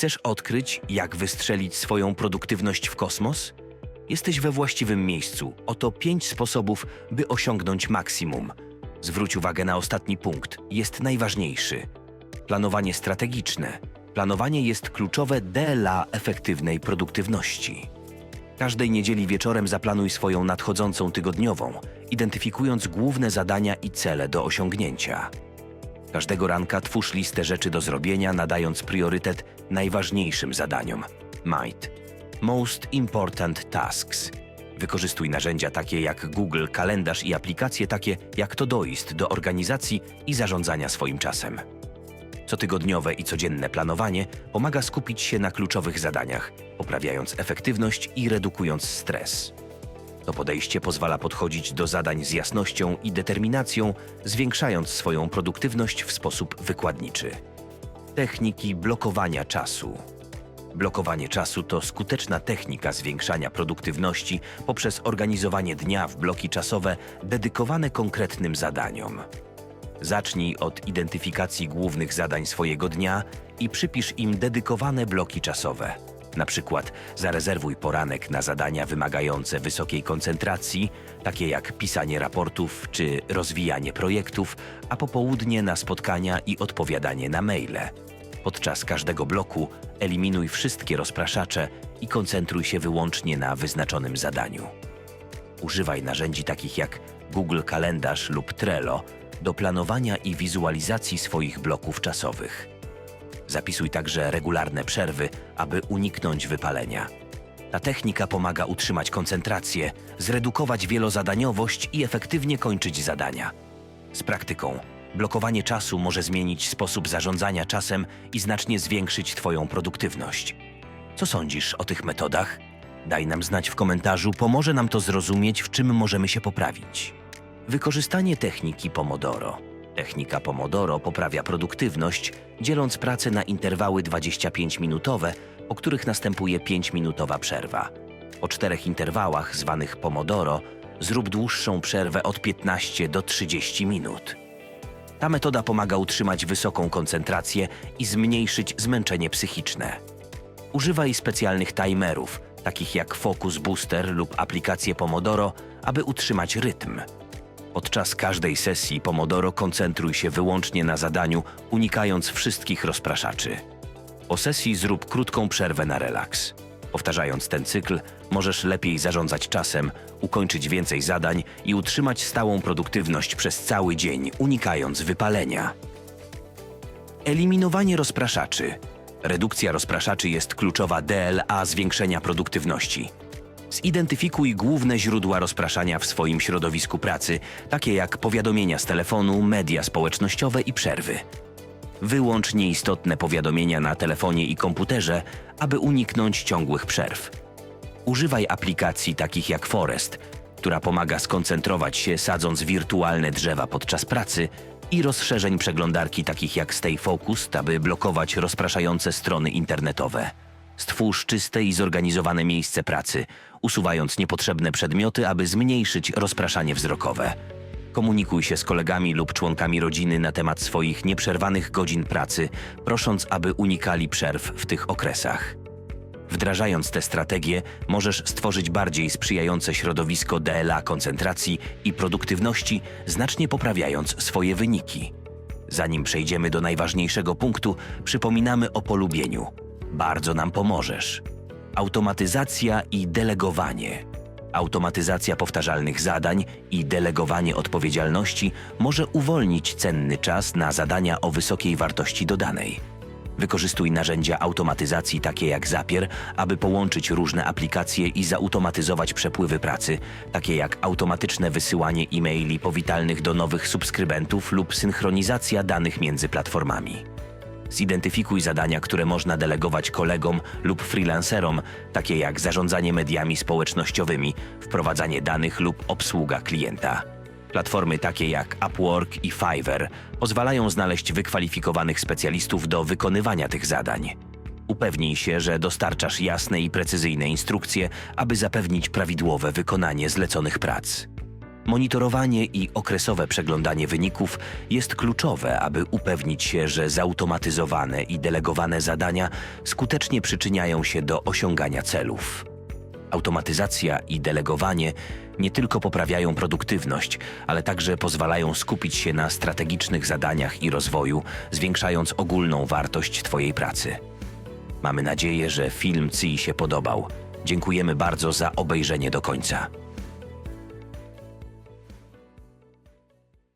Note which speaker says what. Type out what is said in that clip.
Speaker 1: Chcesz odkryć, jak wystrzelić swoją produktywność w kosmos? Jesteś we właściwym miejscu. Oto pięć sposobów, by osiągnąć maksimum. Zwróć uwagę na ostatni punkt. Jest najważniejszy. Planowanie strategiczne. Planowanie jest kluczowe dla efektywnej produktywności. Każdej niedzieli wieczorem zaplanuj swoją nadchodzącą tygodniową, identyfikując główne zadania i cele do osiągnięcia. Każdego ranka twórz listę rzeczy do zrobienia, nadając priorytet najważniejszym zadaniom. MIT. Most Important Tasks. Wykorzystuj narzędzia takie jak Google, kalendarz i aplikacje takie jak Todoist do organizacji i zarządzania swoim czasem. Cotygodniowe i codzienne planowanie pomaga skupić się na kluczowych zadaniach, poprawiając efektywność i redukując stres. To podejście pozwala podchodzić do zadań z jasnością i determinacją, zwiększając swoją produktywność w sposób wykładniczy. Techniki blokowania czasu. Blokowanie czasu to skuteczna technika zwiększania produktywności poprzez organizowanie dnia w bloki czasowe dedykowane konkretnym zadaniom. Zacznij od identyfikacji głównych zadań swojego dnia i przypisz im dedykowane bloki czasowe. Na przykład zarezerwuj poranek na zadania wymagające wysokiej koncentracji, takie jak pisanie raportów czy rozwijanie projektów, a popołudnie na spotkania i odpowiadanie na maile. Podczas każdego bloku eliminuj wszystkie rozpraszacze i koncentruj się wyłącznie na wyznaczonym zadaniu. Używaj narzędzi takich jak Google Kalendarz lub Trello do planowania i wizualizacji swoich bloków czasowych. Zapisuj także regularne przerwy, aby uniknąć wypalenia. Ta technika pomaga utrzymać koncentrację, zredukować wielozadaniowość i efektywnie kończyć zadania. Z praktyką, blokowanie czasu może zmienić sposób zarządzania czasem i znacznie zwiększyć Twoją produktywność. Co sądzisz o tych metodach? Daj nam znać w komentarzu, pomoże nam to zrozumieć, w czym możemy się poprawić. Wykorzystanie techniki Pomodoro. Technika Pomodoro poprawia produktywność, dzieląc pracę na interwały 25-minutowe, po których następuje 5-minutowa przerwa. Po czterech interwałach, zwanych Pomodoro, zrób dłuższą przerwę od 15 do 30 minut. Ta metoda pomaga utrzymać wysoką koncentrację i zmniejszyć zmęczenie psychiczne. Używaj specjalnych timerów, takich jak Focus Booster lub aplikację Pomodoro, aby utrzymać rytm. Podczas każdej sesji Pomodoro koncentruj się wyłącznie na zadaniu, unikając wszystkich rozpraszaczy. Po sesji zrób krótką przerwę na relaks. Powtarzając ten cykl, możesz lepiej zarządzać czasem, ukończyć więcej zadań i utrzymać stałą produktywność przez cały dzień, unikając wypalenia. Eliminowanie rozpraszaczy. Redukcja rozpraszaczy jest kluczowa DLA zwiększenia produktywności. Zidentyfikuj główne źródła rozpraszania w swoim środowisku pracy, takie jak powiadomienia z telefonu, media społecznościowe i przerwy. Wyłącz nieistotne powiadomienia na telefonie i komputerze, aby uniknąć ciągłych przerw. Używaj aplikacji takich jak Forest, która pomaga skoncentrować się sadząc wirtualne drzewa podczas pracy i rozszerzeń przeglądarki takich jak Stay Focused, aby blokować rozpraszające strony internetowe. Stwórz czyste i zorganizowane miejsce pracy, usuwając niepotrzebne przedmioty, aby zmniejszyć rozpraszanie wzrokowe. Komunikuj się z kolegami lub członkami rodziny na temat swoich nieprzerwanych godzin pracy, prosząc, aby unikali przerw w tych okresach. Wdrażając te strategie, możesz stworzyć bardziej sprzyjające środowisko DLA koncentracji i produktywności, znacznie poprawiając swoje wyniki. Zanim przejdziemy do najważniejszego punktu, przypominamy o polubieniu. Bardzo nam pomożesz. Automatyzacja i delegowanie. Automatyzacja powtarzalnych zadań i delegowanie odpowiedzialności może uwolnić cenny czas na zadania o wysokiej wartości dodanej. Wykorzystuj narzędzia automatyzacji takie jak Zapier, aby połączyć różne aplikacje i zautomatyzować przepływy pracy, takie jak automatyczne wysyłanie e-maili powitalnych do nowych subskrybentów lub synchronizacja danych między platformami. Zidentyfikuj zadania, które można delegować kolegom lub freelancerom, takie jak zarządzanie mediami społecznościowymi, wprowadzanie danych lub obsługa klienta. Platformy takie jak Upwork i Fiverr pozwalają znaleźć wykwalifikowanych specjalistów do wykonywania tych zadań. Upewnij się, że dostarczasz jasne i precyzyjne instrukcje, aby zapewnić prawidłowe wykonanie zleconych prac. Monitorowanie i okresowe przeglądanie wyników jest kluczowe, aby upewnić się, że zautomatyzowane i delegowane zadania skutecznie przyczyniają się do osiągania celów. Automatyzacja i delegowanie nie tylko poprawiają produktywność, ale także pozwalają skupić się na strategicznych zadaniach i rozwoju, zwiększając ogólną wartość Twojej pracy. Mamy nadzieję, że film CI się podobał. Dziękujemy bardzo za obejrzenie do końca.